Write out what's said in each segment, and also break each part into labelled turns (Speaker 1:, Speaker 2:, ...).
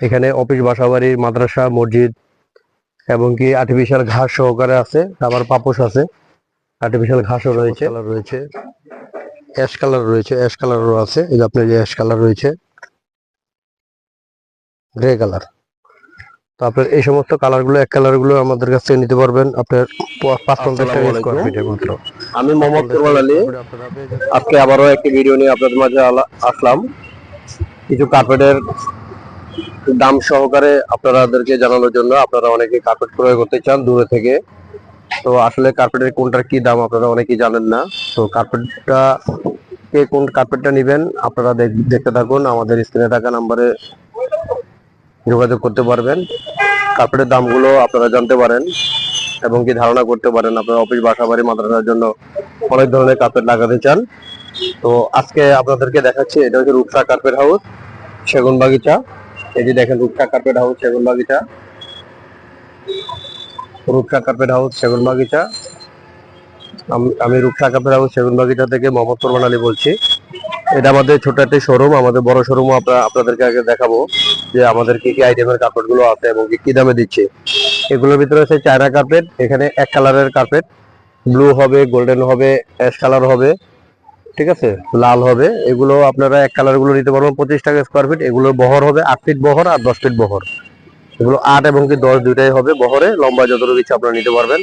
Speaker 1: এখানে অফিস বাসাবাড়ি মাদ্রাসা মসজিদ এবং কি আর্টিফিশিয়াল ঘাস সহকারে আছে আবার পাপোশ আছে। আর্টিফিশিয়াল ঘাসও রয়েছে। কালার রয়েছে। অ্যাশ কালার রয়েছে অ্যাশ কালারও আছে। এই যে আপনার যে অ্যাশ কালার রয়েছে গ্রে কালার তো আপনার এই সমস্ত কালারগুলো এক কালারগুলো আমাদের কাছ থেকে নিতে পারবেন। আপনার পাঁচ পঞ্চাশ টাকা স্কোয়ার। ফিটের মাত্র।
Speaker 2: আমি মোহাম্মদ কুরবান আলী। আজকে আবারও একটি ভিডিও নিয়ে আপনাদের মাঝে আলা- আসলাম। কিছু কার্পেটের দাম সহকারে আপনাদেরকে জানানোর জন্য আপনারা অনেকে কার্পেট ক্রয় করতে চান দূরে থেকে। তো আসলে কার্পেটের কোনটার কি দাম আপনারা অনেকেই জানেন না। তো কার্পেটটা কে কোন কার্পেটটা নেবেন আপনারা দেখ- দেখতে থাকুন। আমাদের স্ক্রিনে থাকা নাম্বারে যোগাযোগ করতে পারবেন। কার্পেটের দামগুলো আপনারা জানতে পারেন এবং কি ধারণা করতে পারেন। আপনারা অফিস, বাসা, বাড়ি, মাদ্রাসার জন্য অনেক ধরনের কার্পেট লাগাতে চান। তো আজকে আপনাদেরকে দেখাচ্ছি, এটা হচ্ছে রূপসা কার্পেট হাউস সেগুন বাগিচা এই যে দেখেন কার্পেট হাউস, সেগুন বাগিচা। রূপসা কার্পেট হাউস, সেগুন বাগিচা। আম- রূপসা কার্পেট হাউস, সেগুন বাগিচা থেকে মোহাম্মদ কোরবান আলী বলছি। এটা আমাদের ছোট একটি শোরুম আমাদের বড় শোরুমও আপনাদেরকে আগে দেখাবো যে আমাদের কি কি আইটেমের কার্পেটগুলো আছে এবং কি দামে দিচ্ছে। এগুলোর ভিতরে আছে চায়না কার্পেট, এখানে এক কালারের কার্পেট। ব্লু হবে গোল্ডেন হবে অ্যাশ কালার হবে। ঠিক আছে? লাল হবে। এগুলো আপনারা এক কালারগুলো নিতে পারবেন পঁচিশ টাকা স্কোয়ার ফিট এগুলোর বহর হবে, আট ফিট বহর আর দশ ফিট বহর। এগুলো আট এবং কি দশ দুইটাই হবে বহরে। লম্বা যতটুকু ইচ্ছা আপনারা নিতে পারবেন।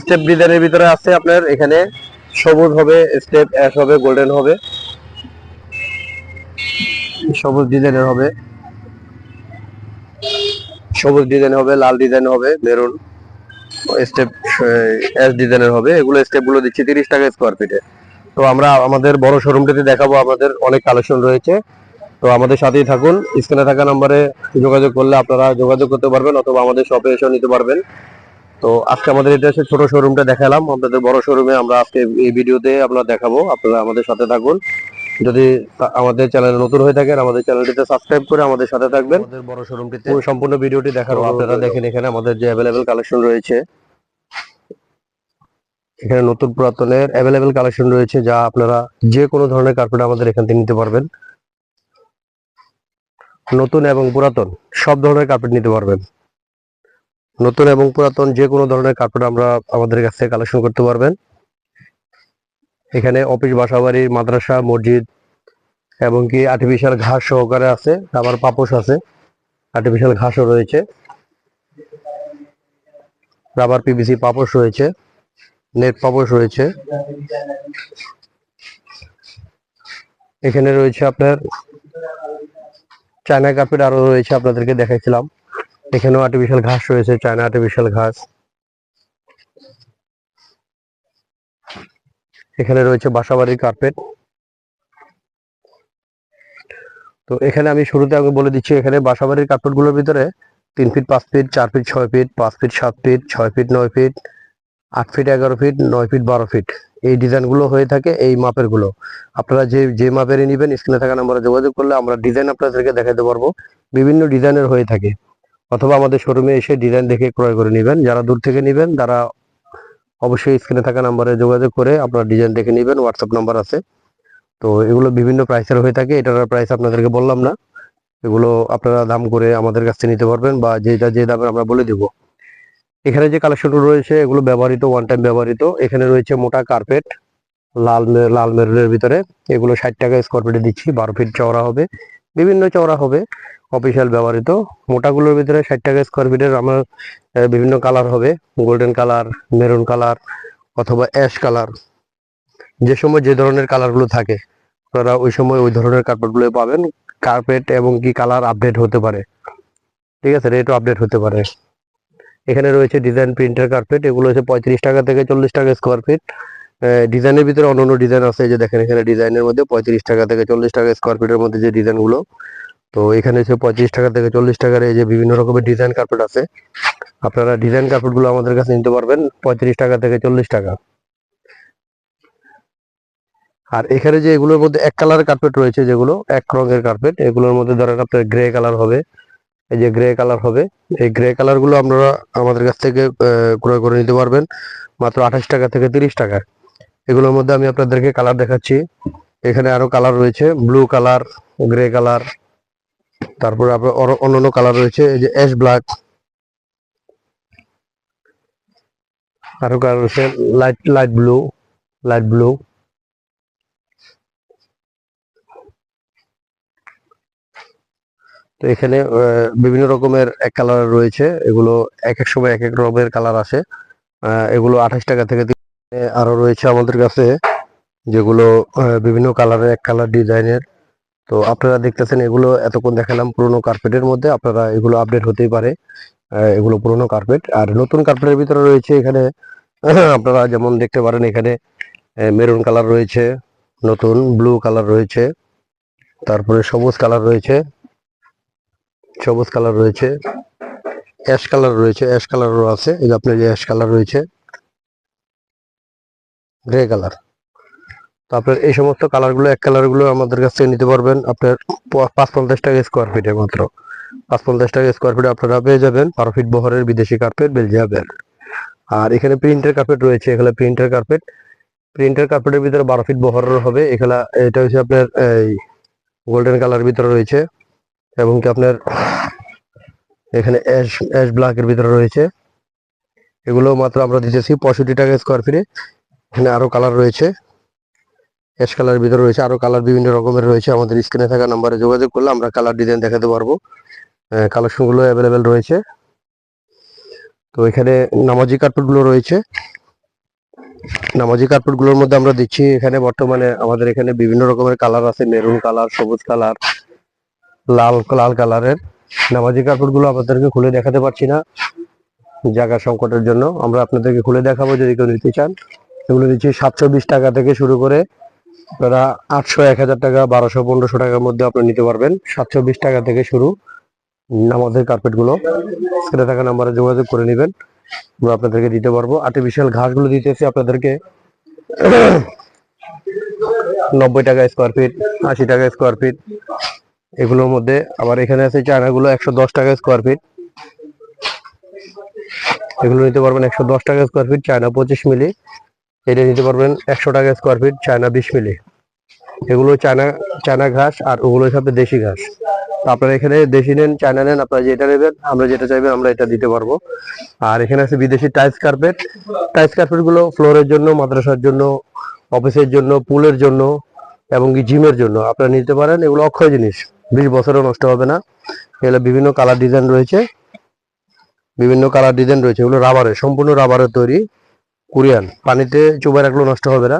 Speaker 2: স্টেপ ডিজাইনের ভিতরে আছে আপনার, এখানে সবুজ হবে স্টেপ অ্যাশ হবে গোল্ডেন হবে। সবুজ ডিজাইনের হবে। সবুজ ডিজাইন হবে, লাল ডিজাইন হবে মেরুন স্টেপ এস ডিজাইনের হবে। এগুলো স্টেপগুলো দিচ্ছি তিরিশ টাকা স্কোয়ার ফিটে তো আমরা আমাদের বড় শোরুমটিতে দেখাবো আমাদের অনেক কালেকশন রয়েছে। তো আমাদের সাথেই থাকুন স্ক্রিনে থাকা নম্বরে যোগাযোগ করলে আপনারা যোগাযোগ করতে পারবেন অথবা আমাদের শপে এসেও নিতে পারবেন। তো আজকে আমাদের এটা হচ্ছে ছোট শোরুমটা দেখালাম আপনাদের বড় শোরুমে আমরা আজকে এই ভিডিওতে আমরা দেখাবো আপনারা আমাদের সাথে থাকুন। যদি আমাদের চ্যানেল নতুন হয়ে থাকেন আমাদের চ্যানেলটিতে সাবস্ক্রাইব করে আমাদের সাথে থাকবেন।
Speaker 1: আমাদের বড় শোরুমটিতে
Speaker 2: পুরো সম্পূর্ণ ভিডিওটি দেখাবো আপনারা দেখেন এখানে আমাদের যে অ্যাভেলেবেল কালেকশন রয়েছে। এখানে নতুন পুরাতনের অ্যাভেলেবেল কালেকশন রয়েছে যা আপনারা যে কোনো ধরনের কার্পেট আমাদের এখান থেকে নিতে পারবেন। নতুন এবং পুরাতন, সব ধরনের কার্পেট নিতে পারবেন। নতুন এবং পুরাতন যে কোনো ধরনের কার্পেট আমরা আমাদের কাছ থেকে কালেকশন করতে পারবেন। এখানে অফিস বাসাবাড়ি, মাদ্রাসা, মসজিদ এবং কি আর্টিফিশিয়াল ঘাস সহকারে আছে, আবার পাপোশ আছে আর্টিফিশিয়াল ঘাসও রয়েছে। রাবার পিভিসি পাপোশ রয়েছে। নেট পাপোশ রয়েছে। এখানে রয়েছে আপনার চায়না কার্পেট আরও রয়েছে আপনাদেরকে দেখাইছিলাম। এখানেও আর্টিফিশিয়াল ঘাস রয়েছে, চায়না আর্টিফিশিয়াল ঘাস। এখানে রয়েছে বাসাবাড়ির কার্পেট তো এখানে আমি শুরুতে আগে বলে দিচ্ছি, এখানে বাসাবাড়ির কার্পেটগুলোর ভিতরে তিন ফিট পাঁচ ফিট চার ফিট ছয় ফিট পাঁচ ফিট সাত ফিট ছয় ফিট নয় ফিট আট ফিট এগারো ফিট নয় ফিট বারো ফিট এই ডিজাইনগুলো হয়ে থাকে এই মাপেরগুলো। আপনারা যে যে মাপেরই নিবেন স্ক্রিনে থাকা নাম্বারে যোগাযোগ করলে আমরা ডিজাইন আপনাদেরকে দেখাতে পারব। বিভিন্ন ডিজাইনের হয়ে থাকে। অথবা আমাদের শোরুমে এসে ডিজাইন দেখে ক্রয় করে নেবেন। যারা দূর থেকে নেবেন, তারা অবশ্যই স্ক্রিনে থাকা নাম্বারে যোগাযোগ করে আপনারা ডিজাইন দেখে নেবেন। হোয়াটসঅ্যাপ নাম্বার আছে। তো এগুলো বিভিন্ন প্রাইসের হয়ে থাকে। এটার প্রাইস আপনাদেরকে বললাম না। এগুলো আপনারা দাম করে আমাদের কাছ থেকে নিতে পারবেন বা যেটা যে দামে আমরা বলে দেব। এখানে যে কালেকশনগুলো রয়েছে, এগুলো ব্যবহৃত ওয়ান টাইম ব্যবহৃত। এখানে রয়েছে মোটা কার্পেট লাল লাল মেরুনের ভিতরে। এগুলো ষাট টাকা স্কোয়ার ফিটে দিচ্ছি, বারো ফিট চওড়া হবে। বিভিন্ন চওড়া হবে অফিসিয়াল ব্যবহৃত। মোটাগুলোর ভিতরে ষাট টাকা স্কোয়ার ফিটের আমার বিভিন্ন কালার হবে। গোল্ডেন কালার মেরুন কালার অথবা অ্যাশ কালার যে সময় যে ধরনের কালারগুলো থাকে, আপনারা ওই সময় ওই ধরনের কার্পেটগুলো পাবেন। কার্পেট এবং কি কালার আপডেট হতে পারে। ঠিক আছে রেটও আপডেট হতে পারে। এখানে রয়েছে ডিজাইন প্রিন্টার কার্পেট এগুলো হচ্ছে পঁয়ত্রিশ টাকা থেকে চল্লিশ টাকা স্কোয়ার ফিট ডিজাইনের ভিতরে অন্য অন্য ডিজাইন আছে যে দেখেন এখানে ডিজাইনের মধ্যে পঁয়ত্রিশ টাকা থেকে চল্লিশ টাকা স্কোয়ার ফিটের মধ্যে যে ডিজাইনগুলো তো এখানে হচ্ছে পঁয়ত্রিশ টাকা থেকে চল্লিশ টাকার এই যে বিভিন্ন রকমের ডিজাইন কার্পেট আছে। আপনারা ডিজাইন কার্পেটগুলো আমাদের কাছে নিতে পারবেন, পঁয়ত্রিশ টাকা থেকে চল্লিশ টাকা। আর এখানে যে এগুলোর মধ্যে এক কালার কার্পেট রয়েছে যেগুলো, এক রঙের কার্পেট এগুলোর মধ্যে ধরেন আপনার গ্রে কালার হবে এই যে গ্রে কালার হবে, এই গ্রে কালারগুলো আপনারা আমাদের কাছ থেকে ক্রয় করে নিতে পারবেন। মাত্র আঠাশ টাকা থেকে তিরিশ টাকা। এগুলোর মধ্যে আমি আপনাদেরকে কালার দেখাচ্ছি। এখানে আরও কালার রয়েছে ব্লু কালার গ্রে কালার তারপরে আপনার অন্যান্য কালার রয়েছে, এই যে অ্যাশ ব্ল্যাক আরও কালার রয়েছে light light blue light blue তো এখানে বিভিন্ন রকমের এক কালার রয়েছে। এগুলো এক এক সময় এক এক রকমের কালার আসে। এগুলো আঠাশ টাকা থেকে আরও রয়েছে আমাদের কাছে, যেগুলো বিভিন্ন কালারের এক কালার ডিজাইনের তো আপনারা দেখতেছেন এগুলো, এতক্ষণ দেখালাম পুরোনো কার্পেটের মধ্যে। আপনারা এগুলো আপডেট হতেই পারে। এগুলো পুরোনো কার্পেট আর নতুন কার্পেটের ভিতরে রয়েছে এখানে, আপনারা যেমন দেখতে পারেন এখানে মেরুন কালার রয়েছে, নতুন ব্লু কালার রয়েছে, তারপরে সবুজ কালার রয়েছে। সবুজ কালার রয়েছে, অ্যাশ কালার রয়েছে, অ্যাশ কালারও আছে, এই যে আপনার অ্যাশ কালার রয়েছে, গ্রে কালার। তো আপনার এই সমস্ত কালারগুলো, এক কালারগুলো আমাদের কাছ থেকে নিতে পারবেন আপনার পাঁচ পঞ্চাশ টাকা স্কোয়ার ফিটে মাত্র। পাঁচ পঞ্চাশ টাকা স্কোয়ার ফিটে আপনারা পেয়ে যাবেন বারো ফিট বহরের বিদেশি কার্পেট বেলজিয়ামের। আর এখানে প্রিন্টের কার্পেট রয়েছে, এখানে প্রিন্টের কার্পেট প্রিন্টের কার্পেটের ভিতরে বারো ফিট বহরের হবে, এখানে এটা হচ্ছে আপনার এই গোল্ডেন কালার ভিতরে রয়েছে। এবং কি আপনার এখানে অ্যাশ অ্যাশ ব্ল্যাকের ভিতরে রয়েছে। এগুলো মাত্র আমরা দিতেছি পঁয়ষট্টি টাকা স্কোয়ার ফিটে এখানে আরও কালার রয়েছে। অ্যাশ কালার ভিতরে রয়েছে, আরও কালার বিভিন্ন রকমের রয়েছে। আমাদের স্ক্রিনে থাকা নাম্বারে যোগাযোগ করলে আমরা কালার ডিজাইন দেখাতে পারব। কালেকশনগুলো অ্যাভেলেবেল রয়েছে। তো এখানে নামাজি কার্পেটগুলো রয়েছে। নামাজি কার্পেটগুলোর মধ্যে আমরা দিচ্ছি এখানে বর্তমানে আমাদের এখানে বিভিন্ন রকমের কালার আছে মেরুন কালার সবুজ কালার লাল লাল কালারের। নামাজি কার্পেটগুলো আপনাদেরকে খুলে দেখাতে পারছি না জায়গা সংকটের জন্য। আমরা আপনাদেরকে খুলে দেখাবো যদি কেউ নিতে চান। এগুলো দিচ্ছি সাতশো বিশ টাকা থেকে শুরু করে আপনারা আটশো, এক হাজার টাকা, বারোশো, পনেরোশো টাকার মধ্যে আপনি নিতে পারবেন। সাতশো বিশ টাকা থেকে শুরু আমাদের কার্পেটগুলো স্ক্রিনে থাকা নাম্বারে যোগাযোগ করে নেবেন। আমরা আপনাদেরকে দিতে পারব। আর্টিফিশিয়াল ঘাসগুলো দিতেছি আপনাদেরকে। নব্বই টাকা স্কোয়ার ফিট আশি টাকা স্কোয়ার ফিট এগুলোর মধ্যে আবার এখানে আছে চায়নাগুলো একশো দশ টাকা স্কোয়ার ফিট এগুলো নিতে পারবেন একশো দশ টাকা স্কোয়ার ফিট চায়না পঁচিশ মিলি। এটা নিতে পারবেন একশো টাকা স্কোয়ার ফিট চায়না বিশ মিলি। এগুলো চায়না চায়না ঘাস আর ওগুলোর সাথে দেশি ঘাস। আপনারা এখানে দেশি নেন, চায়না নেন, আপনারা যেটা নেবেন, আমরা যেটা চাইবেন, আমরা এটা দিতে পারব। আর এখানে আছে বিদেশি টাইলস কার্পেট। টাইলস কার্পেটগুলো ফ্লোরের জন্য, মাদ্রাসার জন্য, অফিসের জন্য, পুলের জন্য এবং জিমের জন্য। আপনারা নিতে পারেন, এগুলো অক্ষয় জিনিস। বিশ বছরও নষ্ট হবে না। এগুলো বিভিন্ন কালার ডিজাইন রয়েছে। বিভিন্ন কালার ডিজাইন রয়েছে। এগুলো রাবারের সম্পূর্ণ রাবারের তৈরি কোরিয়ান। পানিতে চুবাই রাখলেও নষ্ট হবে না।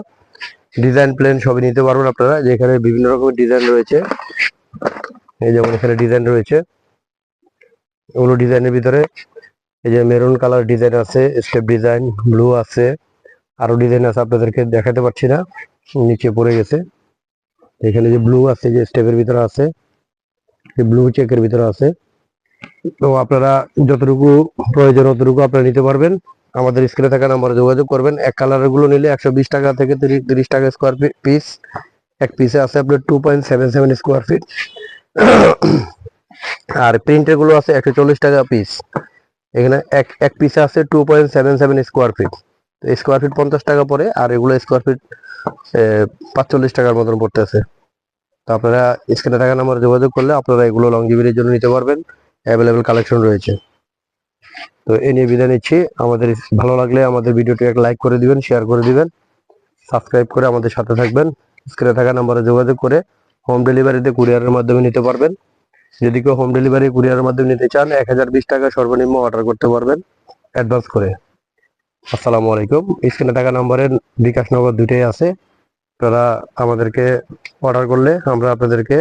Speaker 2: ডিজাইন প্লেন সবই নিতে পারবেন আপনারা। যেখানে বিভিন্ন রকমের ডিজাইন রয়েছে। এই যেমন এখানে ডিজাইন রয়েছে। এগুলো ডিজাইনের ভিতরে এই যে মেরুন কালার ডিজাইন আছে, স্টেপ ডিজাইন, ব্লু আছে। আরও ডিজাইন আছে, আপনাদেরকে দেখাতে পারছি না। নিচে পড়ে গেছে। এখানে যে ব্লু আছে, যে স্টেপের ভিতরে আছে। ব্লু চেকের ভিতরে আছে। তো আপনারা যতটুকু প্রয়োজন ততটুকু আপনারা নিতে পারবেন। আমাদের স্ক্রিনে থাকা নাম্বারে যোগাযোগ করবেন। এক কালারেরগুলো নিলে একশো বিশ টাকা থেকে তিরিশ তিরিশ টাকা স্কোয়ার ফিট পিস এক পিসে আছে আপনার two point seven seven square feet আর প্রিন্টেরগুলো আছে একশো চল্লিশ টাকা পিস এখানে এক এক পিসে আছে two point seven seven square feet square feet পঞ্চাশ টাকা পরে আর এগুলো স্কোয়ার ফিট পাঁচচল্লিশ টাকার মতন পড়তেছে। তো আপনারা স্ক্রিনে থাকা নাম্বারে যোগাযোগ করলে আপনারা এগুলো লংজিভিটির জন্য নিতে পারবেন। অ্যাভেলেবেল কালেকশন রয়েছে। তো এ নিয়ে বিদায় নিচ্ছি। আমাদের ভালো লাগলে আমাদের ভিডিওটি এক লাইক করে দিবেন শেয়ার করে দিবেন সাবস্ক্রাইব করে আমাদের সাথে থাকবেন। স্ক্রিনে থাকা নাম্বারে যোগাযোগ করে হোম ডেলিভারিতে কুরিয়ারের মাধ্যমে নিতে পারবেন। যদি কেউ হোম ডেলিভারি কুরিয়ারের মাধ্যমে নিতে চান, এক হাজার বিশ টাকা সর্বনিম্ন অর্ডার করতে পারবেন অ্যাডভান্স করে। আসসালামু আলাইকুম। স্ক্রিনে থাকা নাম্বারের বিকাশ নগর দুইটাই আছে। আপনারা আমাদেরকে অর্ডার করলে আমরা আপনাদেরকে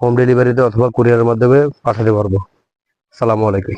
Speaker 2: হোম ডেলিভারিতে অথবা কুরিয়ারের মাধ্যমে পাঠাতে পারব। সালামু আলাইকুম।